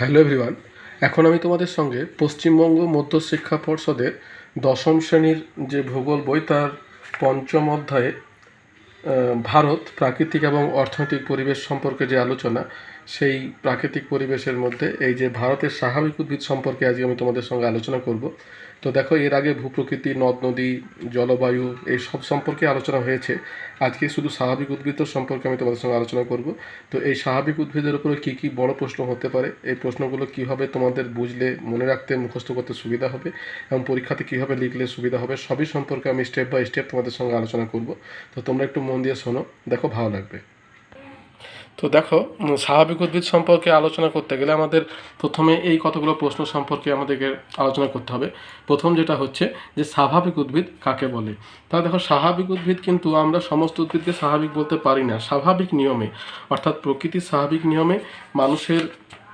Hello everyone, এখন আমি তোমাদের সঙ্গে পশ্চিমবঙ্গ মধ্য শিক্ষা পর্ষদের দশম শ্রেণির যে ভূগোল বই, তার পঞ্চম অধ্যায়ে ভারত, প্রাকৃতিক এবং অর্থনৈতিক পরিবেশ সম্পর্কে যে আলোচনা সেই প্রাকৃতিক পরিবেশের মধ্যে এই যে ভারতের স্বাভাবিক উদ্ভিদ সম্পর্কে আজকে আমি তোমাদের সঙ্গে আলোচনা করব। তো দেখো, এর আগে ভূপ্রকৃতি, নদ, নদী, জলবায়ু এই সব সম্পর্কে আলোচনা হয়েছে। আজকে শুধু স্বাভাবিক উদ্ভিদ সম্পর্কে আমি তোমাদের সঙ্গে আলোচনা করব। তো এই স্বাভাবিক উদ্ভিদের উপরে কী কী বড় প্রশ্ন হতে পারে? এই প্রশ্নগুলো কীভাবে তোমাদের বুঝলে, মনে রাখতে, মুখস্থ করতে সুবিধা হবে? এবং পরীক্ষাতে কীভাবে লিখলে সুবিধা হবে? সবই সম্পর্কে আমি স্টেপ বাই স্টেপ তোমাদের সঙ্গে আলোচনা করব। তো তোমরা একটু মন দিয়ে শোনো, দেখো ভালো লাগবে। তো দেখো স্বাভাবিক উদ্ভিদ সম্পর্কে আলোচনা করতে গেলে আমাদের প্রথমে এই কতগুলো প্রশ্ন সম্পর্কে আমাদেরকে আলোচনা করতে হবে। প্রথম যেটা হচ্ছে যে স্বাভাবিক উদ্ভিদ কাকে বলে? তাহলে দেখো, স্বাভাবিক উদ্ভিদ কিন্তু আমরা সমস্ত উদ্ভিদকে স্বাভাবিক বলতে পারি না। স্বাভাবিক নিয়মে, অর্থাৎ প্রকৃতির স্বাভাবিক নিয়মে মানুষের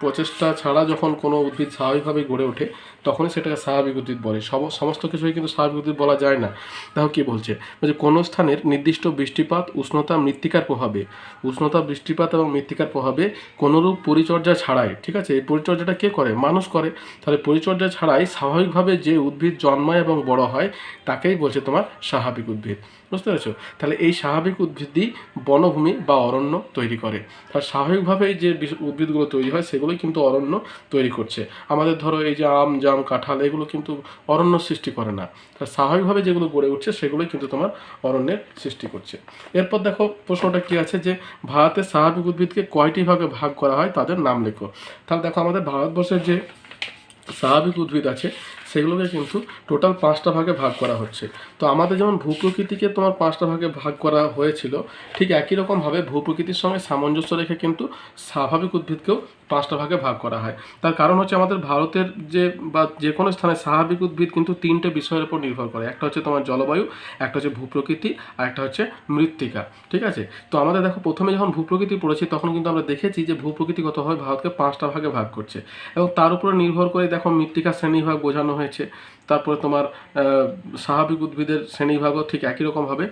প্রচেষ্টা ছাড়া যখন কোনো উদ্ভিদ স্বাভাবিকভাবে গড়ে ওঠে তখনই সেটাকে স্বাভাবিক উদ্ভিদ বলে। সমস্ত কিছুই কিন্তু স্বাভাবিক উদ্ভিদ বলা যায় না। দেখো কী বলছে? বলছে, কোনো স্থানের নির্দিষ্ট বৃষ্টিপাত, উষ্ণতা, মৃত্তিকার প্রভাবে? উষ্ণতা, বৃষ্টিপাত এবং মৃত্তিকার প্রভাবে কোনোরূপ পরিচর্যা ছাড়াই, ঠিক আছে? এই পরিচর্যাটা কে করে? মানুষ করে। তাহলে পরিচর্যা ছাড়াই স্বাভাবিকভাবে যে উদ্ভিদ জন্মায় এবং বড় হয়, তাকেই বলছে তোমার স্বাভাবিক উদ্ভিদ। বুঝতে পেরেছ? তাহলে এই স্বাভাবিক উদ্ভিদই বনভূমি বা অরণ্য তৈরি করে। তার স্বাভাবিকভাবেই যে উদ্ভিদগুলো তৈরি হয়, সেগুলোই কিন্তু অরণ্য তৈরি করছে। আমাদের ধরো এই যে আম, জাম কাঁঠাল, এগুলো কিন্তু অরণ্য সৃষ্টি করে না। তার স্বাভাবিকভাবে যেগুলো গড়ে উঠছে, সেগুলোই কিন্তু তোমার অরণ্যের সৃষ্টি করছে। এরপর দেখো, প্রশ্নটা কি আছে যে ভারতের স্বাভাবিক উদ্ভিদকে কয়টি ভাগে ভাগ করা হয়? তাদের নাম লেখো। তাহলে দেখো, আমাদের ভারতবর্ষের যে স্বাভাবিক উদ্ভিদ আছে, সেগুলোকে কিন্তু টোটাল পাঁচটা ভাগে ভাগ করা হচ্ছে। তো আমাদের যেমন ভূপ্রকৃতিকে তোমার পাঁচটা ভাগে ভাগ করা হয়েছিল, ঠিক একই রকমভাবে ভূপ্রকৃতির সঙ্গে সামঞ্জস্য রেখে কিন্তু স্বাভাবিক উদ্ভিদকেও পাঁচটা ভাগে ভাগ করা হয়। তার কারণ হচ্ছে আমাদের ভারতের যে বা যে কোনো স্থানে স্বাভাবিক উদ্ভিদ কিন্তু তিনটে বিষয়ের উপর নির্ভর করে। একটা হচ্ছে তোমার জলবায়ু, একটা হচ্ছে ভূপ্রকৃতি, আর একটা হচ্ছে মৃত্তিকা। ঠিক আছে? তো আমাদের দেখো, প্রথমে যখন ভূপ্রকৃতি পড়েছি, তখন কিন্তু আমরা দেখেছি যে ভূপ্রকৃতিগতভাবে ভারতকে পাঁচটা ভাগে ভাগ করছে। এবং তার উপরে নির্ভর করে দেখো মৃত্তিকা শ্রেণীভাগ বোঝানো হয়েছে। তারপরে তোমার স্বাভাবিক উদ্ভিদের শ্রেণীভাগও ঠিক একই রকমভাবে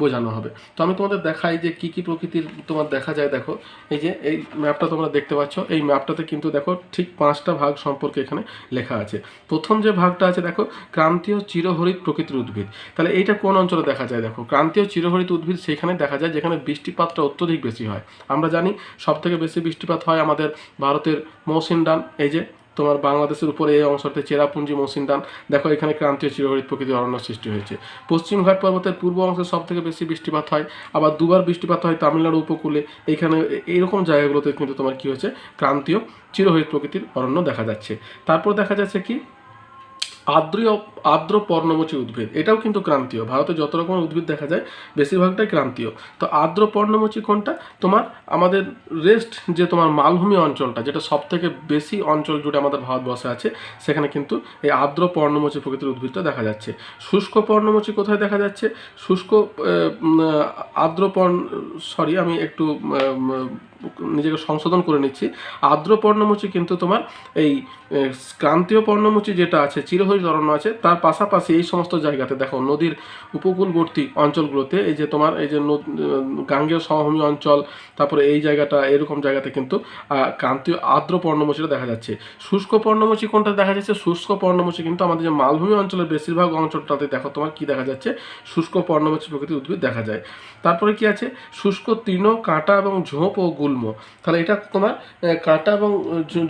বোঝানো হবে। তো আমি তোমাদের দেখাই যে কী কী প্রকৃতির তোমার দেখা যায়, দেখো। এই যে, এই ম্যাপটা তোমরা দেখতে পাচ্ছ। এই ম্যাপটাতে কিন্তু দেখো, ঠিক পাঁচটা ভাগ সম্পর্কে এখানে লেখা আছে। প্রথম যে ভাগটা আছে, দেখো, ক্রান্তীয় চিরহরিত প্রকৃতির উদ্ভিদ। তাহলে এইটা কোন অঞ্চলে দেখা যায়, দেখো? ক্রান্তীয় চিরহরিত উদ্ভিদ সেখানে দেখা যায়, যেখানে বৃষ্টিপাতটা অত্যধিক বেশি হয়। আমরা জানি সব থেকে বেশি বৃষ্টিপাত হয় আমাদের ভারতের মৌসিনডান এই যে তোমার বাংলাদেশের উপরে এই অংশটি চেরাপুঞ্জি মৌসিনডান দেখো, এখানে ক্রান্তীয় চিরহরিত প্রকৃতির অরণ্য সৃষ্টি হয়েছে। পশ্চিমঘাট পর্বতের পূর্ব অংশে সব থেকে বেশি বৃষ্টিপাত হয়, আবার দুবার বৃষ্টিপাত হয় তামিলনাড়ু উপকূলে। এখানে এইরকম জায়গাগুলোতে কিন্তু তোমার কি হয়েছে? ক্রান্তীয় চিরহরিত প্রকৃতির অরণ্য দেখা যাচ্ছে। তারপর দেখা যাচ্ছে কি? আর্দ্রীয় আর্দ্র পর্ণমোচী উদ্ভিদ, এটাও কিন্তু ক্রান্তীয়। ভারতে যত রকমের উদ্ভিদ দেখা যায়, বেশিরভাগটাই ক্রান্তীয়। তো আর্দ্র পর্ণমোচী কোনটা? তোমার, আমাদের রেস্ট যে তোমার মালভূমি অঞ্চলটা, যেটা সব থেকে বেশি অঞ্চল জুড়ে আমাদের ভারতবর্ষে আছে, সেখানে কিন্তু এই আর্দ্র পর্ণমোচী প্রকৃতির উদ্ভিদটা দেখা যাচ্ছে। শুষ্ক পর্ণমোচী কোথায় দেখা যাচ্ছে? শুষ্ক আর্দ্র পর্ণ সরি আমি একটু নিজেকে সংশোধন করে নিচ্ছি। আর্দ্র পর্ণমোচী কিন্তু তোমার এই ক্রান্তীয় পর্ণমোচী যেটা আছে চিরহরিত অরণ্য আছে, তার পাশাপাশি এই সমস্ত জায়গাতে দেখো নদীর উপকূলবর্তী অঞ্চলগুলোতে এই যে তোমার, এই যে গাঙ্গেয় সমভূমি অঞ্চল, তারপরে এই জায়গাটা, এরকম জায়গাতে কিন্তু ক্রান্তীয় আর্দ্র পর্ণমোচীটা দেখা যাচ্ছে। শুষ্ক পর্ণমোচী কোনটা দেখা যাচ্ছে? শুষ্ক পর্ণমোচী কিন্তু আমাদের যে মালভূমি অঞ্চলের বেশিরভাগ অঞ্চলটাতে দেখো তোমার কি দেখা যাচ্ছে? শুষ্ক পর্ণমোচী প্রকৃতির উদ্ভিদ দেখা যায়। তারপরে কি আছে? শুষ্ক, তৃণ, কাঁটা এবং ঝোঁপ ও গুল্ম। তাহলে এটা তোমার কাঁটা এবং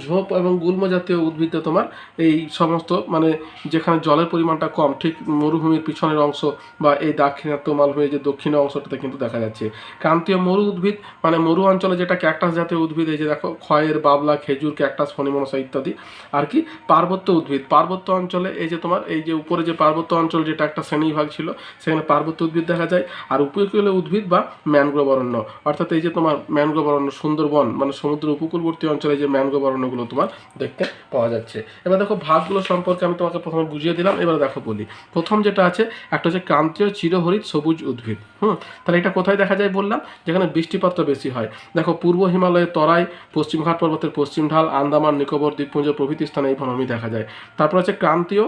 ঝোপ এবং গুল্ম জাতীয় উদ্ভিদে তোমার এই সমস্ত মানে যেখানে জলের পরিমাণটা কম, ঠিক মরুভূমির পিছনের অংশ বা এই দাক্ষিণাত্য মালভূমির যে দক্ষিণ অংশটাতে কিন্তু দেখা যাচ্ছে। ক্রান্তীয় মরু উদ্ভিদ মানে মরু অঞ্চলে যেটা ক্যাকটাস জাতীয় উদ্ভিদ, এই যে দেখো, খয়ের, বাবলা, খেজুর, ক্যাকটাস, ফণিমনসা ইত্যাদি, আর কি পার্বত্য উদ্ভিদ। পার্বত্য অঞ্চলে এই যে তোমার, এই যে উপরে যে পার্বত্য অঞ্চল যেটা একটা শ্রেণীভাগ ছিল, সেখানে পার্বত্য উদ্ভিদ দেখা যায়, আর উপকূলীয় উদ্ভিদ বা ম্যানগ্রোভ অরণ্য। অর্থাৎ এই যে তোমার ম্যানগ্রোভ অরণ্য সুন্দরবন মানে সমুদ্র উপকূলবর্তী অঞ্চলে যে ম্যানগ্রোভ অরণ্যগুলো তোমার দেখতে পাওয়া যাচ্ছে। এবার দেখো ভাগগুলো সম্পর্কে আমি তোমাকে প্রথমে বুঝিয়ে দিলাম, এবার দেখো বলি। প্রথম যেটা আছে, একটা হচ্ছে ক্রান্তীয় চিরহরিত সবুজ উদ্ভিদ, হুম? তাহলে এটা কোথায় দেখা যায় বললাম? যেখানে বৃষ্টিপাতটা বেশি হয়। দেখো পূর্ব হিমালয়ের তরাই পশ্চিমঘাট পর্বতের পশ্চিম ঢাল, আন্দামান, নিকোবর দ্বীপপুঞ্জ প্রভৃতি স্থানে এই বনভূমি দেখা যায়। তারপর আছে ক্রান্তীয়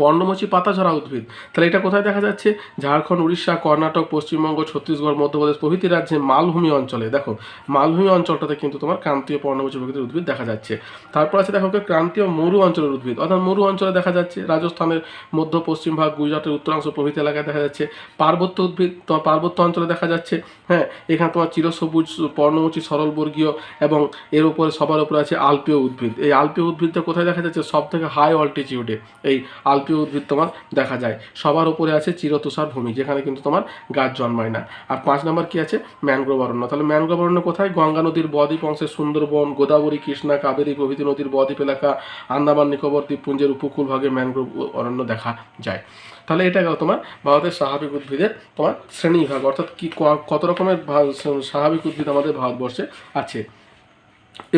পর্ণমোচী পাতাঝরা উদ্ভিদ। তাহলে এটা কোথায় দেখা যাচ্ছে? ঝাড়খণ্ড, উড়িষ্যা, কর্ণাটক, পশ্চিমবঙ্গ, ছত্তিশগড়, মধ্যপ্রদেশ প্রভৃতি রাজ্যে মালভূমি অঞ্চলে। দেখো, মালভূমি অঞ্চলটাতে কিন্তু তোমার ক্রান্তীয় পর্ণমোচী প্রকৃতির উদ্ভিদ দেখা যাচ্ছে। তারপর আছে দেখো ক্রান্তীয় মরু অঞ্চলের উদ্ভিদ। অর্থাৎ মরু অঞ্চলে দেখা যাচ্ছে, রাজস্থানের মধ্য, পশ্চিম ভাগ, গুজরাটের উত্তরাংশ প্রভৃতি এলাকায় দেখা যাচ্ছে পার্বত্য উদ্ভিদ, তোমার পার্বত্য অঞ্চলে দেখা যাচ্ছে হ্যাঁ এখানে তোমার চিরসবুজ পর্ণমোচী সরলবর্গীয় এবং এর উপরে সবার উপরে আছে আলপীয় উদ্ভিদ। এই আলপীয় উদ্ভিদটা কোথায় দেখা যাচ্ছে? সব থেকে হাই অল্টিটিউডে এই আলপীয় উদ্ভিদ তোমার দেখা যায়। সবার উপরে আছে চিরতুষার ভূমি, যেখানে কিন্তু তোমার গাছ জন্মায় না। আর পাঁচ নম্বর কি আছে? ম্যানগ্রোভ অরণ্য। তাহলে ম্যানগ্রোভ অরণ্য কোথায়? গঙ্গা নদীর বদ্বীপ অংশে সুন্দরবন, গোদাবরী, কৃষ্ণা, কাবেরী প্রভৃতি নদীর বদ্বীপ এলাকা, আন্দামান, নিকোবর, দ্বীপপুঞ্জের উপকূল ভাগে ম্যানগ্রোভ অরণ্য দেখা যায়। তাহলে এটা গেল তোমার ভারতের স্বাভাবিক উদ্ভিদের তোমার শ্রেণীবিভাগ। অর্থাৎ ক- কত রকমের স্বাভাবিক উদ্ভিদ আমাদের ভারতবর্ষে আছে?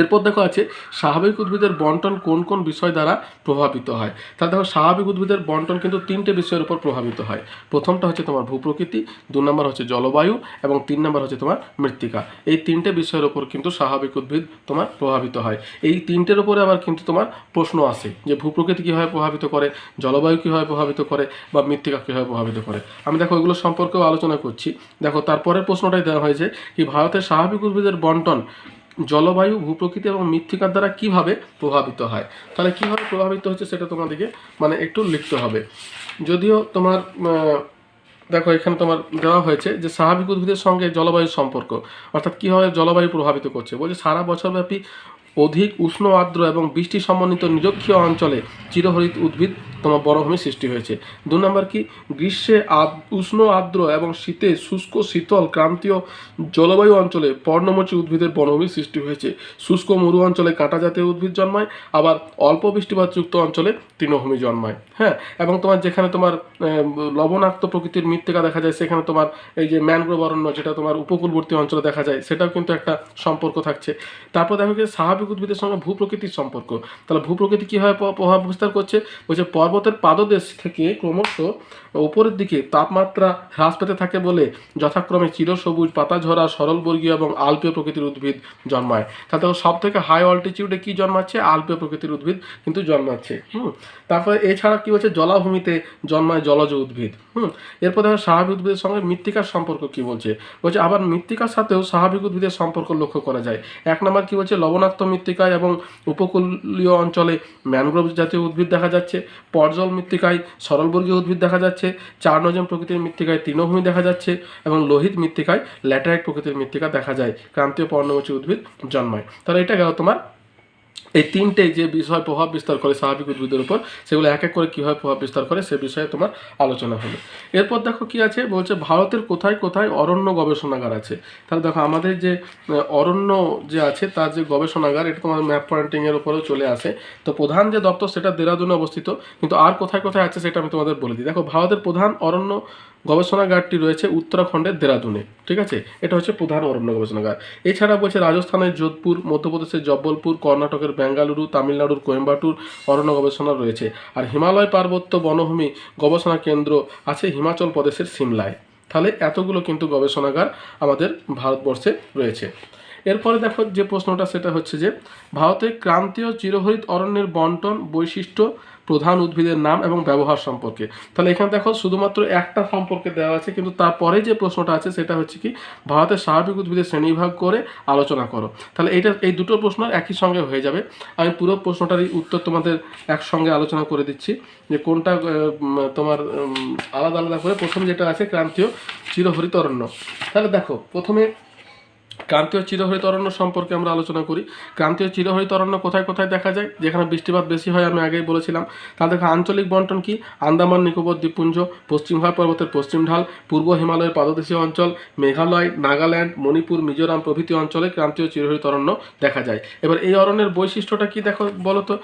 এরপর দেখো আছে, স্বাভাবিক উদ্ভিদের বন্টন কোন কোন বিষয় দ্বারা প্রভাবিত হয়? তাহলে দেখো, স্বাভাবিক উদ্ভিদের বন্টন কিন্তু তিনটে বিষয়ের উপর প্রভাবিত হয়। প্রথমটা হচ্ছে তোমার ভূপ্রকৃতি, দু নম্বর হচ্ছে জলবায়ু, এবং তিন নম্বর হচ্ছে তোমার মৃত্তিকা। এই তিনটে বিষয়ের উপর কিন্তু স্বাভাবিক উদ্ভিদ তোমার প্রভাবিত হয়। এই তিনটের উপরে আবার কিন্তু তোমার প্রশ্ন আসে যে ভূপ্রকৃতি কীভাবে প্রভাবিত করে, জলবায়ু কীভাবে প্রভাবিত করে, বা মৃত্তিকা কীভাবে প্রভাবিত করে? আমি দেখো এগুলো সম্পর্কেও আলোচনা করছি। দেখো, তারপরের প্রশ্নটাই দেওয়া হয়েছে কি, ভারতের স্বাভাবিক উদ্ভিদের বন্টন জলবায়ু, ভূপ্রকৃতি এবং মৃত্তিকার দ্বারা কীভাবে প্রভাবিত হয়? তাহলে কীভাবে প্রভাবিত হচ্ছে সেটা তোমাদেরকে মানে একটু লিখতে হবে। যদিও তোমার দেখো এখানে তোমার দেওয়া হয়েছে যে স্বাভাবিক উদ্ভিদের সঙ্গে জলবায়ু সম্পর্ক। অর্থাৎ কীভাবে জলবায়ু প্রভাবিত করছে? বলছে সারা বছরব্যাপী অধিক উষ্ণ আর্দ্র এবং বৃষ্টি সমন্বিত নিরক্ষীয় অঞ্চলে চিরহরিত উদ্ভিদ তোমার বনভূমি সৃষ্টি হয়েছে। দু নম্বর কি? গ্রীষ্মে উষ্ণ আর্দ্র এবং শীতে শুষ্ক, শীতল, ক্রান্তীয় জলবায়ু অঞ্চলে পর্ণমোচী উদ্ভিদের বনভূমি সৃষ্টি হয়েছে। শুষ্ক, মরু অঞ্চলে কাঁটা জাতীয় উদ্ভিদ জন্মায়, আবার অল্প বৃষ্টিপাতযুক্ত অঞ্চলে তৃণভূমি জন্মায়। হ্যাঁ এবং তোমার যেখানে তোমার লবণাক্ত প্রকৃতির মৃত্তিকা দেখা যায়, সেখানে তোমার এই যে ম্যানগ্রোভ অরণ্য যেটা তোমার উপকূলবর্তী অঞ্চলে দেখা যায়, সেটাও কিন্তু একটা সম্পর্ক থাকছে। তারপর দেখো যে স্বাভাবিক উদ্ভিদের সঙ্গে ভূপ্রকৃতির সম্পর্ক। তাহলে ভূপ্রকৃতি কীভাবে প্রভাব বিস্তার করছে। বলছে, পর্বতের পাদদেশ থেকে ক্রমশ উপরের দিকে তাপমাত্রা হ্রাস পেতে থাকে বলে যথাক্রমে চিরসবুজ, পাতাঝরা, সরলবর্গীয় এবং আলপীয় প্রকৃতির উদ্ভিদ জন্মায়। তাহলে সব থেকে হাই অল্টিটিউডে কি জন্মাচ্ছে? আলপীয় প্রকৃতির উদ্ভিদ কিন্তু জন্মাচ্ছে। হুম, তারপরে এছাড়া কি হচ্ছে জলাভূমিতে জন্মায় জলজ উদ্ভিদ। হুম, এরপর দেখো, স্বাভাবিক উদ্ভিদের সঙ্গে মৃত্তিকার সম্পর্ক কি বলছে? বলছে, আবার মৃত্তিকার সাথেও স্বাভাবিক উদ্ভিদের সম্পর্ক লক্ষ্য করা যায়। এক নম্বর কি বলছে? লবণাক্ত মৃত্তিকায় এবং উপকূলীয় অঞ্চলে ম্যানগ্রোভ জাতীয় উদ্ভিদ দেখা যাচ্ছে, পর্জল মৃত্তিকায় সরলবর্গীয় উদ্ভিদ দেখা যাচ্ছে, চার নজন প্রকৃতির মৃত্তিকায় তৃণভূমি দেখা যাচ্ছে এবং লোহিত মৃত্তিকায় ল্যাটারাইট প্রকৃতির মৃত্তিকা দেখা যায়, ক্রান্তীয় পর্ণমোচী উদ্ভিদ জন্মায়। তাহলে এটা গেল তোমার এই তিনটে যে বিষয় প্রভাব বিস্তার করে স্বাভাবিক উদ্ভিদের উপর, সেগুলো এক এক করে কীভাবে প্রভাব বিস্তার করে সে বিষয়ে তোমার আলোচনা হলো এরপর দেখো কি আছে? বলছে ভারতের কোথায় কোথায় অরণ্য গবেষণাগার আছে? তাহলে দেখো আমাদের যে অরণ্য যে আছে, তার যে গবেষণাগার, এটা তোমার ম্যাপ পয়েন্টিংয়ের উপরেও চলে আসে। তো প্রধান যে দপ্তর, সেটা দেরাদুনে অবস্থিত, কিন্তু আর কোথায় কোথায় আছে, সেটা আমি তোমাদের বলে দিই। দেখো ভারতের প্রধান অরণ্য গবেষণাগারটি রয়েছে উত্তরাখণ্ডের দেরাদুনে, ঠিক আছে? এটা হচ্ছে প্রধান অরণ্য গবেষণাগার। এছাড়া বলছে রাজস্থানের যোধপুর, মধ্যপ্রদেশের জব্বলপুর, কর্ণাটকের বেঙ্গালুরু, তামিলনাড়ুর কোয়েম্বাটুর অরণ্য গবেষণা রয়েছে। আর হিমালয় পার্বত্য বনভূমি গবেষণা কেন্দ্র আছে হিমাচল প্রদেশের সিমলায়। তাহলে এতগুলো কিন্তু গবেষণাগার আমাদের ভারতবর্ষে রয়েছে। এরপরে দেখো যে প্রশ্নটা, সেটা হচ্ছে যে ভারতের ক্রান্তীয় চিরহরিত অরণ্যের বন্টন বৈশিষ্ট্য প্রধান উদ্ভিদের নাম এবং ব্যবহার সম্পর্কে। তাহলে এখানে দেখো শুধুমাত্র একটা সম্পর্কে দেওয়া আছে, কিন্তু তারপরে যে প্রশ্নটা আছে সেটা হচ্ছে কি, ভারতের স্বাভাবিক উদ্ভিদের শ্রেণীবিভাগ করে আলোচনা করো। তাহলে এইটা এই দুটো প্রশ্ন একই সঙ্গে হয়ে যাবে। আমি পুরো প্রশ্নটারই উত্তর তোমাদের একসঙ্গে আলোচনা করে দিচ্ছি, যে কোনটা তোমার আলাদা আলাদা করে। প্রথম যেটা আছে, ক্রান্তীয় চিরহরিতরণ্য। তাহলে দেখো, প্রথমে ক্রান্তীয় চিরহরিত অরণ্য সম্পর্কে আমরা আলোচনা করি। ক্রান্তীয় চিরহরিত অরণ্য কোথায় কোথায় দেখা যায়? যেখানে বৃষ্টিপাত বেশি হয় আমি আগেই বলেছিলাম। তাদের আঞ্চলিক বন্টন কি? আন্দামান, নিকোবর, দ্বীপপুঞ্জ, পশ্চিম পর্বতের পশ্চিম ঢাল, পূর্ব হিমালয়ের পাদদেশীয় অঞ্চল, মেঘালয়, নাগাল্যান্ড, মণিপুর, মিজোরাম প্রভৃতি অঞ্চলে ক্রান্তীয় চিরহরিত অরণ্য দেখা যায়। এবার এই অরণ্যের বৈশিষ্ট্যটা কি দেখো বলো তো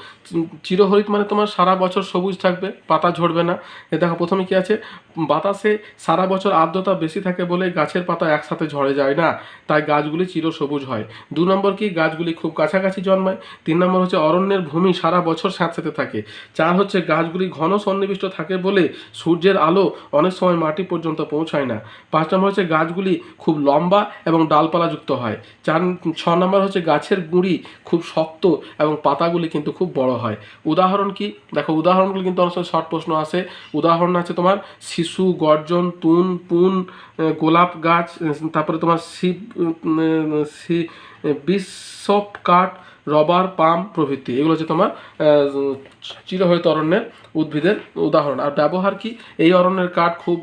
চিরহরিত মানে তোমার সারা বছর সবুজ থাকবে, পাতা ঝরবে না। এ দেখো প্রথমে কি আছে? বাতাসে সারা বছর আর্দ্রতা বেশি থাকে বলে গাছের পাতা একসাথে ঝরে যায় না। তাই গাছ গাছগুলি চিরসবুজ হয়। দু নম্বর কি গাছগুলি খুব কাছাকাছি জন্মায়? তিন নম্বর হচ্ছে অরণ্যের ভূমি সারা বছর স্যাঁতস্যাঁতে থাকে। চার হচ্ছে গাছগুলি ঘন সন্নিবিষ্ট থাকে বলে সূর্যের আলো অনেক সময় মাটি পর্যন্ত পৌঁছায় না। পাঁচ নম্বর হচ্ছে গাছগুলি খুব লম্বা এবং ডালপালাযুক্ত হয়। চার, ছ নম্বর হচ্ছে গাছের গুঁড়ি খুব শক্ত এবং পাতাগুলি কিন্তু খুব বড় হয়। উদাহরণ কি? দেখো, উদাহরণগুলি কিন্তু অনেক সময় শর্ট প্রশ্ন আসে। উদাহরণ আছে তোমার শিশু, গর্জন, তুন, পুন গোলাপ গাছ তারপরে তোমার শিব বিশপ কাঠ, রবার, পাম প্রভৃতি। এগুলো হচ্ছে তোমার চিরহরিত অরণ্যের উদ্ভিদের উদাহরণ। আর ব্যবহার কি? এই অরণ্যের কাঠ খুব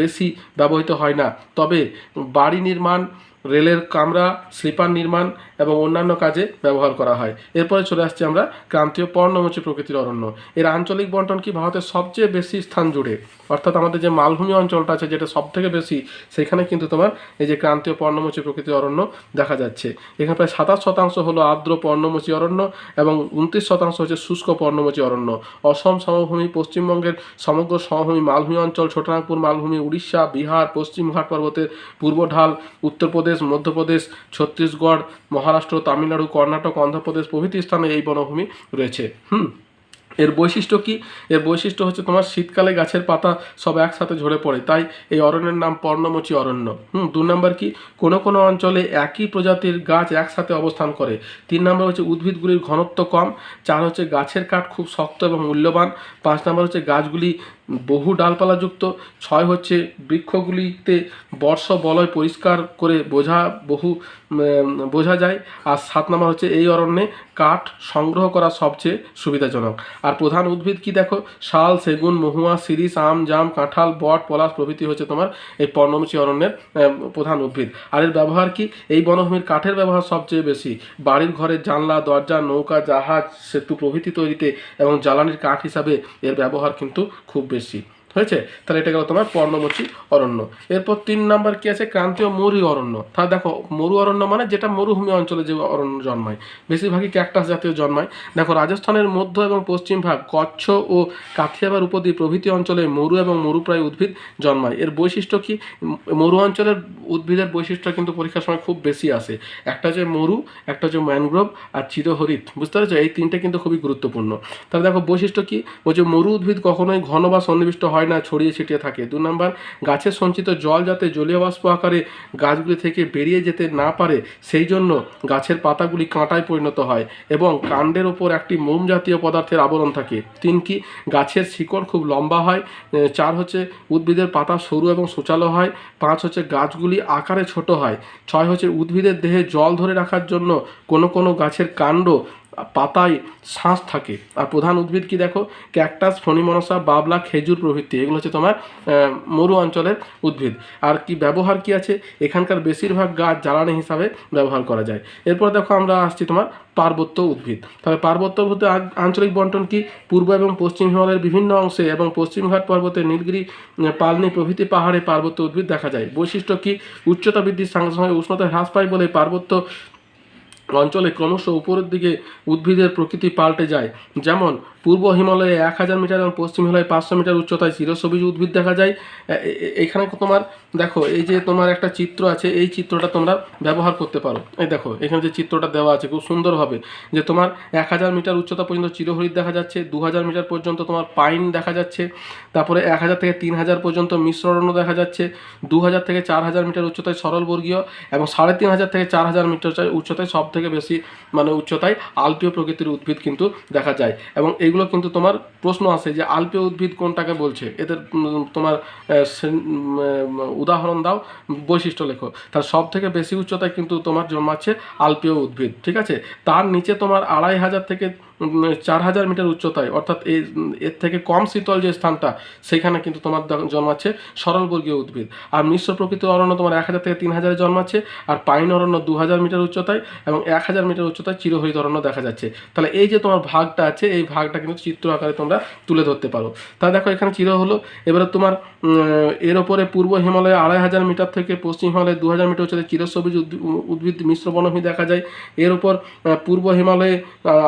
বেশি ব্যবহৃত হয় না। তবে বাড়ি নির্মাণ রেলের কামরা, স্লিপার নির্মাণ এবং অন্যান্য কাজে ব্যবহার করা হয়। এরপরে চলে আসছি আমরা ক্রান্তীয় পর্ণমোচী প্রকৃতির অরণ্য। এর আঞ্চলিক বন্টন কি ভারতের সবচেয়ে বেশি স্থান জুড়ে? অর্থাৎ আমাদের যে মালভূমি অঞ্চলটা আছে, যেটা সব থেকে বেশি, সেখানে কিন্তু তোমার এই যে ক্রান্তীয় পর্ণমোচী প্রকৃতির অরণ্য দেখা যাচ্ছে। এখানে প্রায় সাতাশ শতাংশ হলো আর্দ্র পর্ণমোচী অরণ্য এবং উনত্রিশ শতাংশ হচ্ছে শুষ্ক পর্ণমোচী অরণ্য। অসম সমভূমি, পশ্চিমবঙ্গের সমগ্র সমভূমি মালভূমি অঞ্চল, ছোটনাগপুর মালভূমি, উড়িষ্যা, বিহার পশ্চিমঘাট পর্বতের পূর্ব ঢাল উত্তরপ্রদেশ মধ্যপ্রদেশ, ছত্তিশগড়, মহারাষ্ট্র, তামিলনাড়ু, কর্ণাটক, অন্ধ্রপ্রদেশ প্রভৃতি স্থানে এই বনভূমি রয়েছে। হুম, এর বৈশিষ্ট্য কি? এর বৈশিষ্ট্য হচ্ছে তোমার শীতকালে গাছের পাতা সব একসাথে ঝরে পড়ে, তাই এই অরণ্যের নাম পর্ণমোচী অরণ্য। হুম, দু নম্বর কি? কোনো কোনো অঞ্চলে একই প্রজাতির গাছ একসাথে অবস্থান করে। তিন নম্বর হচ্ছে উদ্ভিদগুলির ঘনত্ব কম, চার হচ্ছে গাছের কাঠ খুব শক্ত এবং মূল্যবান, পাঁচ নম্বর হচ্ছে গাছগুলি বহু ডালপালাযুক্ত, ছয় হচ্ছে বৃক্ষগুলিতে বর্ষ বলয় পরিষ্কার করে বোঝা বহু বোঝা যায়। আর সাত নম্বর হচ্ছে এই অরণ্যে কাঠ সংগ্রহ করা সবচেয়ে সুবিধাজনক। আর প্রধান উদ্ভিদ কি দেখো? শাল, সেগুন, মহুয়া শিরিষ আম, জাম, কাঁঠাল, বট, পলাশ প্রভৃতি হচ্ছে তোমার এই পর্ণমোচী অরণ্যের প্রধান উদ্ভিদ। আর এর ব্যবহার কি? এই বনভূমির কাঠের ব্যবহার সবচেয়ে বেশি। বাড়ির ঘরের জানলা, দরজা, নৌকা, জাহাজ, সেতু প্রভৃতি তৈরিতে এবং জ্বালানির কাঠ হিসাবে এর ব্যবহার কিন্তু খুব বেশি। হয়েছে? তাহলে এটা গেল তোমার পর্ণমোচী অরণ্য। এরপর তিন নাম্বার কি আছে? ক্রান্তীয় মরু অরণ্য। তাহলে দেখো, মরু অরণ্য মানে যেটা মরুভূমি অঞ্চলে যে অরণ্য জন্মায়। বেশিরভাগই ক্যাকটাস জাতীয় জন্মায়। দেখো, রাজস্থানের মধ্য এবং পশ্চিম ভাগ, কচ্ছ ও কাথিয়াবার উপদ্বীপ প্রভৃতি অঞ্চলে মরু এবং মরুপ্রায় উদ্ভিদ জন্মায়। এর বৈশিষ্ট্য কি? মরু অঞ্চলের উদ্ভিদের বৈশিষ্ট্য কিন্তু পরীক্ষার সময় খুব বেশি আসে। একটা হচ্ছে মরু, একটা হচ্ছে ম্যানগ্রোভ আর চিরহরিত। বুঝতে পেরেছ? এই তিনটে কিন্তু খুবই গুরুত্বপূর্ণ। তাহলে দেখো, বৈশিষ্ট্য কি? বলছে মরু উদ্ভিদ কখনোই ঘন বা সন্নিবিষ্ট হয় না ছড়িয়ে ছিটিয়ে থাকে। দু নম্বর গাছের সঞ্চিত জল যাতে জলীয় বাষ্প আকারে গাছগুলি থেকে বেরিয়ে যেতে না পারে, সেই জন্য গাছের পাতাগুলি কাঁটায় পরিণত হয় এবং কাণ্ডের ওপর একটি মোম জাতীয় পদার্থের আবরণ থাকে। তিন কি, গাছের শিকড় খুব লম্বা হয় চার হচ্ছে উদ্ভিদের পাতা সরু এবং সূচালো হয়, পাঁচ হচ্ছে গাছগুলি আকারে ছোট হয়, ছয় হচ্ছে উদ্ভিদের দেহে জল ধরে রাখার জন্য কোনো কোনো গাছের কাণ্ড পাতায় শ্বাস থাকে। আর প্রধান উদ্ভিদ কি দেখো? ক্যাকটাস, ফণিমনসা, বাবলা, খেজুর প্রভৃতি। এগুলো হচ্ছে তোমার মরু অঞ্চলের উদ্ভিদ। আর কি ব্যবহার কি আছে? এখানকার বেশিরভাগ গাছ জ্বালানি হিসাবে ব্যবহার করা যায়। এরপর দেখো আমরা আসছি তোমার পার্বত্য উদ্ভিদ। তাহলে পার্বত্য উদ্ভিদ আঞ্চলিক বন্টন কি? পূর্ব এবং পশ্চিম হিমালয়ের বিভিন্ন অংশে এবং পশ্চিমঘাট পর্বতে নীলগিরি পালনি প্রভৃতি পাহাড়ে পার্বত্য উদ্ভিদ দেখা যায়। বৈশিষ্ট্য কি? উচ্চতা বৃদ্ধির সঙ্গে সঙ্গে উষ্ণতা হ্রাস পায় বলে পার্বত্য অঞ্চলে ক্রমশ উপরের দিকে উদ্ভিদের প্রকৃতি পাল্টে যায়। যেমন, পূর্ব হিমালয়ে এক হাজার মিটার এবং পশ্চিম হিমালয়ে পাঁচশো মিটার উচ্চতায় চিরসবুজ উদ্ভিদ দেখা যায়। এখানে তোমার, দেখো, এই যে তোমার একটা চিত্র আছে, এই চিত্রটা তোমরা ব্যবহার করতে পারো। এই দেখো, এখানে যে চিত্রটা দেওয়া আছে খুব সুন্দরভাবে, যে তোমার এক হাজার মিটার উচ্চতা পর্যন্ত চিরহরিৎ দেখা যাচ্ছে, দু হাজার মিটার পর্যন্ত তোমার পাইন দেখা যাচ্ছে, তারপরে এক হাজার থেকে তিন হাজার পর্যন্ত মিশ্র অরণ্য দেখা যাচ্ছে, দু হাজার থেকে চার হাজার মিটার উচ্চতায় সরলবর্গীয় এবং সাড়ে তিন হাজার থেকে চার হাজার মিটার উচ্চতায় সব থেকে বেশি মানে উচ্চতায় আলপীয় প্রকৃতির উদ্ভিদ কিন্তু দেখা যায়। এবং এইগুলো কিন্তু তোমার প্রশ্ন আছে যে আলপীয় উদ্ভিদ কোনটাকে বলছে? এদের তোমার উদাহরণ দাও, বৈশিষ্ট্য লেখো। তার সব থেকে বেশি উচ্চতায় কিন্তু তোমার জন্মাচ্ছে আলপীয় উদ্ভিদ, ঠিক আছে? তার নিচে তোমার আড়াই হাজার থেকে চার হাজার মিটার উচ্চতায় অর্থাৎ এর থেকে কম শীতল যে স্থানটা সেখানে কিন্তু তোমার জন্মাচ্ছে সরলবর্গীয় উদ্ভিদ। আর মিশ্র প্রকৃতির অরণ্য তোমার এক হাজার থেকে তিন হাজারে জন্মাচ্ছে আর পাইন অরণ্য দু হাজার মিটার উচ্চতায় এবং এক হাজার মিটার উচ্চতায় চিরহরিত অরণ্য দেখা যাচ্ছে। তাহলে এই যে তোমার ভাগটা আছে এই ভাগটা কিন্তু চিত্র আকারে তোমরা তুলে ধরতে পারো। তা দেখো এখানে চির হলো। এবারে তোমার এর ওপরে পূর্ব হিমালয়ে আড়াই হাজার মিটার থেকে পশ্চিম হিমালয়ে দু হাজার মিটার উচ্চতায় চিরসবুজ উদ্ভি- উদ্ভিদ মিশ্র বনভূমি দেখা যায়। এর আহ, পূর্ব হিমালয়ে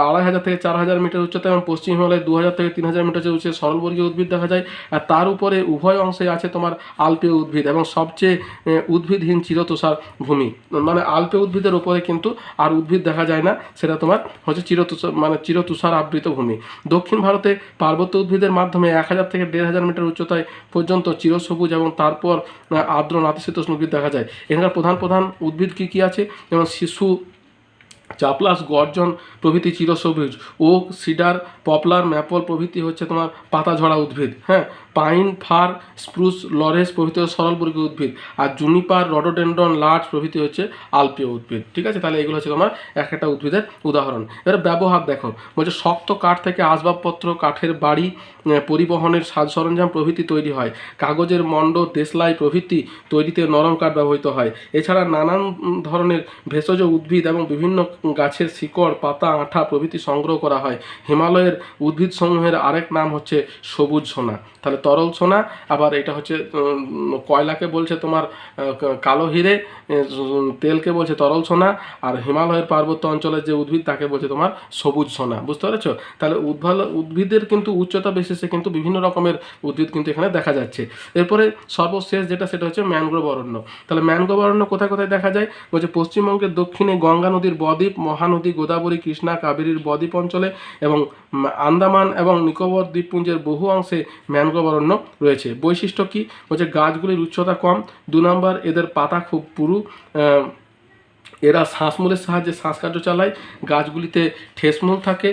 আড়াই হাজার থেকে চার হাজার মিটার উচ্চতা এবং পশ্চিম হিমালয়ে দু হাজার থেকে তিন হাজার মিটার উচ্চে সরলবর্গীয় উদ্ভিদ দেখা যায়। আর তার উপরে উভয় অংশে আছে তোমার আলপীয় উদ্ভিদ এবং সবচেয়ে উদ্ভিদহীন চিরতুষার ভূমি। মানে আলপীয় উদ্ভিদের উপরে কিন্তু আর উদ্ভিদ দেখা যায় না, সেটা তোমার হচ্ছে চিরতুষার মানে চিরতুষার আবৃত ভূমি। দক্ষিণ ভারতে পার্বত্য উদ্ভিদের মাধ্যমে এক হাজার থেকে দেড় হাজার মিটার উচ্চতায় পর্যন্ত চিরসবুজ এবং তারপর আর্দ্র নাতিশীতোষ্ণ উদ্ভিদ দেখা যায়। এখানকার প্রধান প্রধান উদ্ভিদ কী কী আছে? যেমন শিশু চাপলাস গর্জন প্রভৃতি চিরসবুজ। ওক সিডার পপলার ম্যাপল প্রভৃতি হচ্ছে তোমার পাতা ঝরা উদ্ভিদ হ্যাঁ? পাইন ফার স্প্রুস লরেস প্রভৃতি হচ্ছে সরলবর্গীয় উদ্ভিদ, আর জুনিপার রডোডেন্ডন লার্চ প্রভৃতি হচ্ছে আলপীয় উদ্ভিদ। ঠিক আছে? তাহলে এগুলো হচ্ছে তোমার এক একটা উদ্ভিদের উদাহরণ। এবার ব্যবহার দেখো। বলছে শক্ত কাঠ থেকে আসবাবপত্র, কাঠের বাড়ি পরিবহনের সাজ সরঞ্জাম প্রভৃতি তৈরি হয়। কাগজের মণ্ড দেশলাই প্রভৃতি তৈরিতে নরম কাঠ ব্যবহৃত হয়। এছাড়া নানান ধরনের ভেষজ উদ্ভিদ এবং বিভিন্ন গাছের শিকড়, পাতা, আঠা প্রভৃতি সংগ্রহ করা হয়। হিমালয়ের উদ্ভিদ সমূহের আরেক নাম হচ্ছে সবুজ সোনা। তাহলে তরল সোনা, আবার এটা হচ্ছে কয়লাকে বলছে তোমার কালো হিরে তেলকে বলছে তরল সোনা, আর হিমালয়ের পার্বত্য অঞ্চলের যে উদ্ভিদ তাকে বলছে তোমার সবুজ সোনা। বুঝতে পেরেছ? তাহলে উদ্ভাল, উদ্ভিদের কিন্তু উচ্চতা বিশেষে কিন্তু বিভিন্ন রকমের উদ্ভিদ কিন্তু এখানে দেখা যাচ্ছে। এরপরে সর্বশেষ যেটা, সেটা হচ্ছে ম্যানগ্রোভ অরণ্য। তাহলে ম্যানগ্রোভ অরণ্য কোথায় কোথায় দেখা যায়? বলছে পশ্চিমবঙ্গের দক্ষিণে গঙ্গা নদীর বদ্বীপ, মহানদী, গোদাবরী, কৃষ্ণা, কাবেরীর বদ্বীপ অঞ্চলে এবং আন্দামান এবং নিকোবর দ্বীপপুঞ্জের বহু অংশে ম্যানগ্রোভ অরণ্য রয়েছে। বৈশিষ্ট্য কী? হচ্ছে গাছগুলির উচ্চতা কম। দু নম্বর এদের পাতা খুব পুরু। এরা শ্বাসমূলের সাহায্যে শ্বাসকার্য চালায়, গাছগুলিতে ঠেসমূল থাকে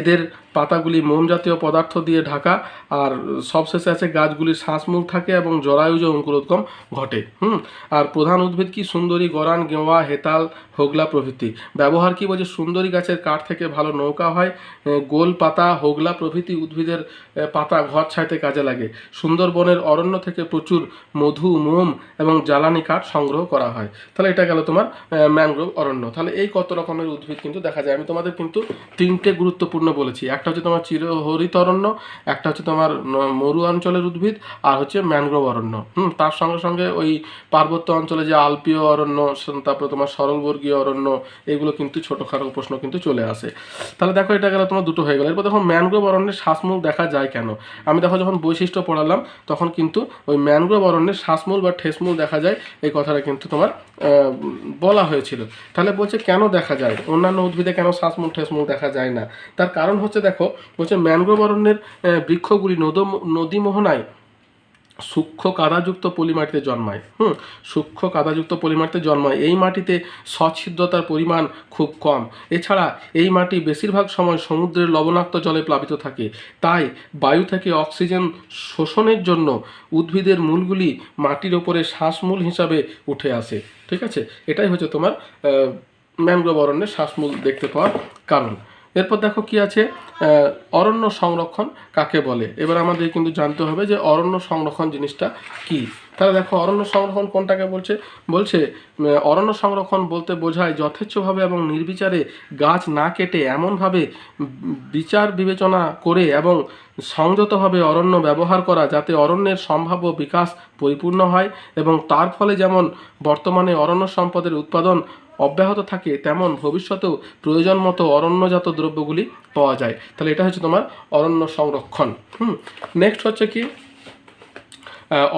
এদের পাতাগুলি মোম জাতীয় পদার্থ দিয়ে ঢাকা, আর সবশেষে আছে গাছগুলির শ্বাসমূল থাকে এবং জরায়ুজ অঙ্কুরোদ্গম ঘটে, হুম? আর প্রধান উদ্ভিদ কি? সুন্দরী, গরান, গেওয়া, হেতাল, হোগলা প্রভৃতি। ব্যবহার কি বলছে? সুন্দরী গাছের কাঠ থেকে ভালো নৌকা হয় গোল পাতা, হোগলা প্রভৃতি উদ্ভিদের পাতা ঘর ছাইতে কাজে লাগে। সুন্দরবনের অরণ্য থেকে প্রচুর মধু, মোম এবং জ্বালানি কাঠ সংগ্রহ করা হয়। তাহলে এটা গেল তোমার ম্যানগ্রোভ অরণ্য। তাহলে এই কত রকমের উদ্ভিদ কিন্তু দেখা যায়। আমি তোমাদের কিন্তু তিনটে গুরুত্বপূর্ণ বলেছি। একটা হচ্ছে তোমার চিরহরিত অরণ্য, একটা হচ্ছে তোমার মরু অঞ্চলের উদ্ভিদ, আর হচ্ছে ম্যানগ্রোভ অরণ্য। হুম, তার সঙ্গে সঙ্গে ওই পার্বত্য অঞ্চলে যে আলপীয় অরণ্য তারপরে তোমার সরলবর্গীয় অরণ্য, এগুলো কিন্তু ছোটোখাটো প্রশ্ন কিন্তু চলে আসে। তাহলে দেখো, এটা গেলে তোমার দুটো হয়ে গেল। এরপর দেখো, ম্যানগ্রোভ অরণ্যের শ্বাসমূল দেখা যায় কেন? আমি দেখো, যখন বৈশিষ্ট্য পড়ালাম, তখন কিন্তু ওই ম্যানগ্রোভ অরণ্যের শ্বাসমূল বা ঠেসমূল দেখা যায়। এই কথাটা কিন্তু তোমার বলা হয়েছিল। তাহলে বলছে, কেন দেখা যায়? অন্যান্য উদ্ভিদে কেন শ্বাসমূল ঠেসমূল দেখা যায় না? তার কারণ হচ্ছে, দেখো, বলছে, ম্যানগ্রোভ অরণ্যের বৃক্ষগুলি নদ নদী মোহনায় সূক্ষ্ম কাদাযুক্ত পলিমাটিতে জন্মায়, হুম, সূক্ষ্ম কাদাযুক্ত পলিমাটিতে জন্মায়। এই মাটিতে সচ্ছিদ্রতার পরিমাণ খুব কম। এছাড়া এই মাটি বেশিরভাগ সময় সমুদ্রের লবণাক্ত জলে প্লাবিত থাকে। তাই বায়ু থেকে অক্সিজেন শোষণের জন্য উদ্ভিদের মূলগুলি মাটির ওপরে শ্বাসমূল হিসাবে উঠে আসে। ঠিক আছে? এটাই হচ্ছে তোমার ম্যানগ্রোভ অরণ্যের শ্বাসমূল দেখতে পাওয়ার কারণ। এরপর দেখো কি আছে? অরণ্য সংরক্ষণ কাকে বলে? এবার আমাদের কিন্তু জানতে হবে যে অরণ্য সংরক্ষণ জিনিসটা কি? তাহলে দেখো, অরণ্য সংরক্ষণ কোনটাকে বলছে? বলছে অরণ্য সংরক্ষণ বলতে বোঝায় যথেচ্ছভাবে এবং নির্বিচারে গাছ না কেটে এমনভাবে বিচার বিবেচনা করে এবং সংযতভাবে অরণ্য ব্যবহার করা যাতে অরণ্যের সম্ভাব্য বিকাশ পরিপূর্ণ হয় এবং তার ফলে যেমন বর্তমানে অরণ্য সম্পদের উৎপাদন অব্যাহত থাকে, তেমন ভবিষ্যতেও প্রয়োজন মতো অরণ্যজাত দ্রব্যগুলি পাওয়া যায়। তাহলে এটা হচ্ছে তোমার অরণ্য সংরক্ষণ। হুম নেক্সট হচ্ছে কি?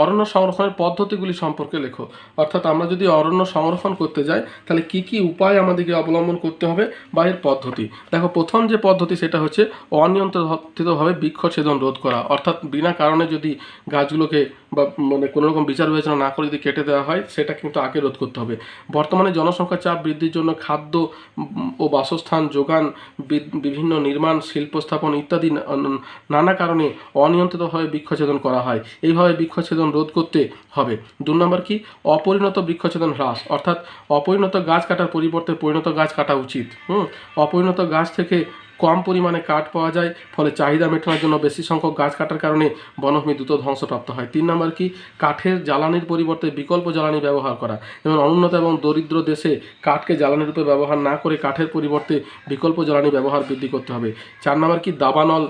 অরণ্য সংরক্ষণের পদ্ধতিগুলি সম্পর্কে লেখো। অর্থাৎ আমরা যদি অরণ্য সংরক্ষণ করতে যাই, তাহলে কি কি উপায় আমাদেরকে অবলম্বন করতে হবে বা এর পদ্ধতি? দেখো, প্রথম যে পদ্ধতি সেটা হচ্ছে অনিয়ন্ত্রিতভাবে বৃক্ষছেদন রোধ করা। অর্থাৎ বিনা কারণে যদি গাছগুলোকে বা মানে কোনো রকম বিচার বিবেচনা না করে যদি কেটে দেওয়া হয়, সেটা কিন্তু আগে রোধ করতে হবে। বর্তমানে জনসংখ্যার চাপ বৃদ্ধির জন্য খাদ্য ও বাসস্থান যোগান বিভিন্ন নির্মাণ শিল্প স্থাপন ইত্যাদি নানা কারণে অনিয়ন্ত্রিতভাবে বৃক্ষছেদন করা হয়। এইভাবে বৃক্ষছেদন রোধ করতে হবে। দু নম্বর কি? অপরিণত বৃক্ষছেদন হ্রাস, অর্থাৎ অপরিণত গাছ কাটার পরিবর্তে পরিণত গাছ কাটা উচিত। হুম? অপরিণত গাছ থেকে কম পরিমাণে কাঠ পাওয়া যায়, ফলে চাহিদা মেটানোর জন্য বেশি সংখ্যক গাছ কাটার কারণে বনভূমি দ্রুত ধ্বংসপ্রাপ্ত হয়। তিন নম্বর কি? কাঠের জ্বালানির পরিবর্তে বিকল্প জ্বালানি ব্যবহার করা। যেমন অনুন্নত এবং দরিদ্র দেশে কাঠকে জ্বালানি রূপে ব্যবহার না করে কাঠের পরিবর্তে বিকল্প জ্বালানি ব্যবহার বৃদ্ধি করতে হবে। চার নম্বর কি? দাবানল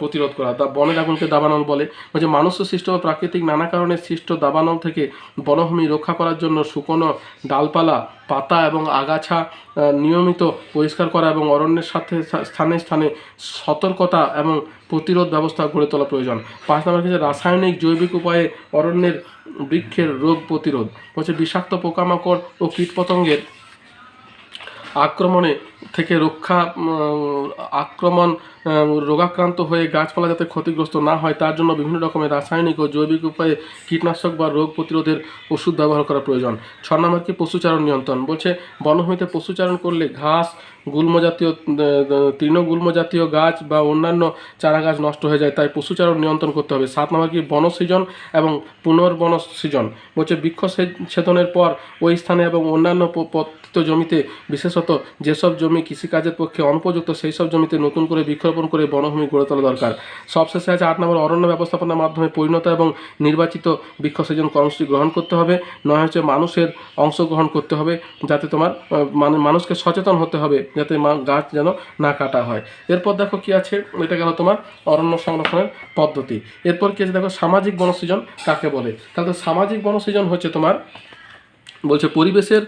প্রতিরোধ করা। দা, বনের আগুনকে দাবানল বলে। যে মানুষ সৃষ্ট ও প্রাকৃতিক নানা কারণে সৃষ্ট দাবানল থেকে বনভূমি রক্ষা করার জন্য শুকনো ডালপালা পাতা এবং আগাছা নিয়মিত পরিষ্কার করা এবং অরণ্যের সাথে স্থানে স্থানে সতর্কতা এবং প্রতিরোধ ব্যবস্থা গড়ে তোলা প্রয়োজন। পাঁচ নম্বর ক্ষেত্রে রাসায়নিক জৈবিক উপায়ে অরণ্যের বৃক্ষের রোগ প্রতিরোধ। হচ্ছে বিষাক্ত পোকামাকড় ও কীটপতঙ্গের আক্রমণে থেকে রক্ষা আক্রমণ রোগাক্রান্ত হয়ে গাছপালা যাতে ক্ষতিগ্রস্ত না হয়, তার জন্য বিভিন্ন রকমের রাসায়নিক ও জৈবিক উপায়ে কীটনাশক বা রোগ প্রতিরোধের ওষুধ ব্যবহার করা প্রয়োজন। ছ নম্বর কি? পশুচারণ নিয়ন্ত্রণ। বলছে, বনভূমিতে পশুচারণ করলে ঘাস, গুল্ম জাতীয় তৃণগুল্ম জাতীয় গাছ বা অন্যান্য চারা গাছ নষ্ট হয়ে যায়, তাই পশুচারণ নিয়ন্ত্রণ করতে হবে। সাত নম্বর কি? বনসৃজন এবং পুনর্বন সৃজন বলছে বৃক্ষ ছেদনের পর ওই স্থানে এবং অন্যান্য প- পতিত জমিতে, বিশেষত যেসব জমি কৃষিকাজের পক্ষে অনুপযুক্ত সেই সব জমিতে নতুন করে বৃক্ষরোপণ করে বনভূমি গড়ে তোলা দরকার। সবশেষে আছে আট নম্বর অরণ্য ব্যবস্থাপনার মাধ্যমে পরিণত এবং নির্বাচিত বৃক্ষ সৃজন কর্মসূচি গ্রহণ করতে হবে। নয় হচ্ছে মানুষের অংশগ্রহণ করতে হবে যাতে তোমার মানে মানুষকে সচেতন হতে হবে যাতে গাছ যেন না কাটা হয়। এরপর দেখো কি আছে? এটা গেল তোমার অরণ্য সংরক্ষণের পদ্ধতি। এরপর কি আছে? দেখো সামাজিক বনসৃজন কাকে বলে? তাহলে সামাজিক বনসৃজন হচ্ছে তোমার বলছে পরিবেশের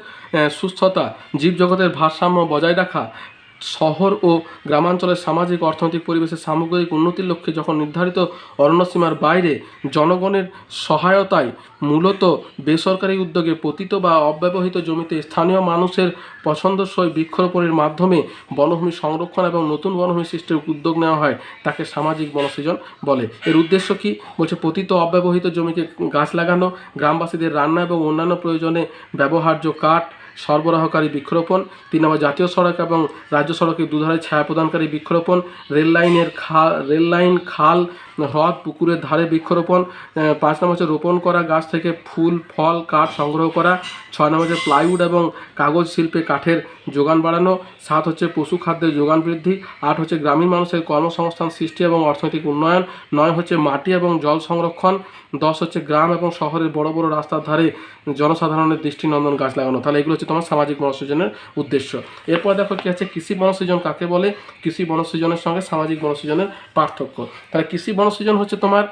সুস্থতা জীবজগতের ভারসাম্য বজায় রাখা শহর ও গ্রামাঞ্চলের সামাজিক, অর্থনৈতিক পরিবেশের সামগ্রিক উন্নতির লক্ষ্যে যখন নির্ধারিত অরণ্যসীমার বাইরে জনগণের সহায়তায় মূলত বেসরকারি উদ্যোগে পতিত বা অব্যবহৃত জমিতে স্থানীয় মানুষের পছন্দসই বৃক্ষরোপণের মাধ্যমে বনভূমি সংরক্ষণ এবং নতুন বনভূমি সৃষ্টির উদ্যোগ নেওয়া হয়, তাকে সামাজিক বনসৃজন বলে। এর উদ্দেশ্য কি? বলছে, পতিত অব্যবহৃত জমিকে গাছ লাগানো, গ্রামবাসীদের রান্না এবং অন্যান্য প্রয়োজনে ব্যবহার্য কাঠ সরবরাহকারী বৃক্ষরোপণ, তিন নম্বর জাতীয় সড়ক এবং রাজ্য সড়কের দুধারে ছায়া প্রদানকারী বৃক্ষরোপণ, রেল লাইনের খাল, রেল লাইন, খাল, হ্রদ, পুকুরের ধারে বৃক্ষরোপণ পাঁচ নম্বর হচ্ছে রোপণ করা গাছ থেকে ফুল, ফল, কাঠ সংগ্রহ করা, ছয় নম্বর হচ্ছে প্লাইউড এবং কাগজ শিল্পে কাঠের যোগান বাড়ানো, সাত হচ্ছে পশু খাদ্যের যোগান বৃদ্ধি, আট হচ্ছে গ্রামীণ মানুষের কর্মসংস্থান সৃষ্টি এবং অর্থনৈতিক উন্নয়ন, নয় হচ্ছে মাটি এবং জল সংরক্ষণ, দশ হচ্ছে গ্রাম এবং শহরের বড় বড় রাস্তার ধারে জনসাধারণের দৃষ্টিনন্দন গাছ লাগানো। তাহলে এগুলো হচ্ছে তোমার সামাজিক বনসৃজনের উদ্দেশ্য। এরপর দেখো কি আছে, কৃষি বনসৃজন কাকে বলে? কৃষি বনসৃজনের সঙ্গে সামাজিক বনসৃজনের পার্থক্য। তাহলে কৃষি বনসৃজন হচ্ছে তোমার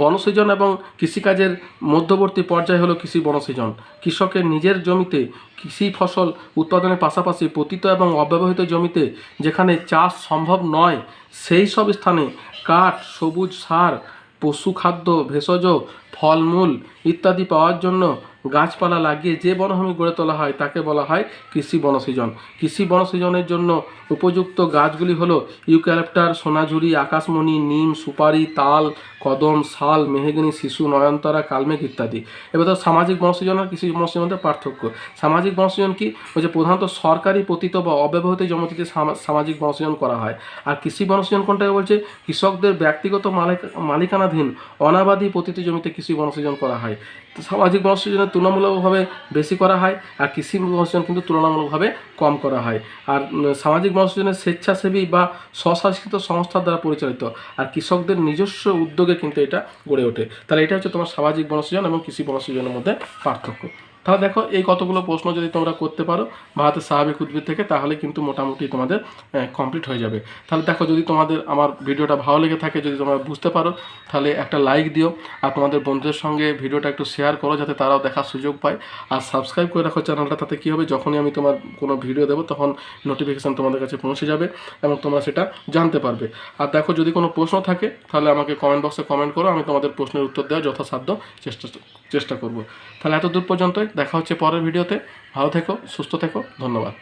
বনসৃজন এবং কৃষিকাজের মধ্যবর্তী পর্যায় হলো কৃষি বনসৃজন। কৃষকের নিজের জমিতে কৃষি ফসল উৎপাদনের পাশাপাশি পতিত এবং অব্যবহৃত জমিতে যেখানে চাষ সম্ভব নয়, সেই সব স্থানে কাঠ, সবুজ সার, পশু খাদ্য, ভেষজ, ফলমূল ইত্যাদি পাওয়ার জন্য গাছপালা লাগিয়ে যে বনভূমি গড়ে তোলা হয়, তাকে বলা হয় কৃষি বনসৃজন। কৃষি বনসৃজনের জন্য উপযুক্ত গাছগুলি হলো ইউক্যালিপ্টার সোনাঝুরি, আকাশমণি, নিম, সুপারি, তাল, কদম, শাল, মেহগিনি, শিশু, নয়নতারা, কালমেঘ ইত্যাদি। এবার তো সামাজিক বনসৃজন আর কৃষি বনসৃজনের পার্থক্য। সামাজিক বনসৃজন কি? হচ্ছে প্রধানত সরকারি পতিত বা অব্যবহৃত জমিতে সামা- সামাজিক বনসৃজন করা হয়। আর কৃষি বনসৃজন কোনটাকে বলছে? কৃষকদের ব্যক্তিগত মালিক মালিকানাধীন অনাবাদী পতিত জমিতে কৃষি বনসৃজন করা হয়। সামাজিক বনসৃজনের তুলনামূলকভাবে বেশি করা হয় আর কৃষি বনসৃজন কিন্তু তুলনামূলকভাবে কম করা হয়। আর সামাজিক বনসৃজনের স্বেচ্ছাসেবী বা স্বশাসিত সংস্থার দ্বারা পরিচালিত। আর কৃষকদের নিজস্ব উদ্যোগে কিন্তু এটা গড়ে ওঠে। তাহলে এটা হচ্ছে তোমার সামাজিক বনসৃজন এবং কৃষি বনসৃজনের মধ্যে পার্থক্য। তাহলে দেখো, এই কতগুলো প্রশ্ন যদি তোমরা করতে পারো ভারতের স্বাভাবিক উদ্ভিদ থেকে, তাহলে কিন্তু মোটামুটি তোমাদের কমপ্লিট হয়ে যাবে। তাহলে দেখো, যদি তোমাদের আমার ভিডিওটা ভালো লেগে থাকে, যদি তোমরা বুঝতে পারো, তাহলে একটা লাইক দিও, আর তোমাদের বন্ধুদের সঙ্গে ভিডিওটা একটু শেয়ার করো, যাতে তারাও দেখার সুযোগ পায়। আর সাবস্ক্রাইব করে রাখো চ্যানেলটা তাতে কী হবে, যখনই আমি তোমার কোনো ভিডিও দেবো, তখন নোটিফিকেশান তোমাদের কাছে পৌঁছে যাবে, এবং তোমরা সেটা জানতে পারবে। আর দেখো, যদি কোনো প্রশ্ন থাকে, তাহলে আমাকে কমেন্ট বক্সে কমেন্ট করো, আমি তোমাদের প্রশ্নের উত্তর দেওয়ার যথাসাধ্য চেষ্টা চেষ্টা করব। তাহলে এত দূর পর্যন্তই দেখা হচ্ছে পরের ভিডিওতে। ভালো থেকো, সুস্থ থেকো, ধন্যবাদ।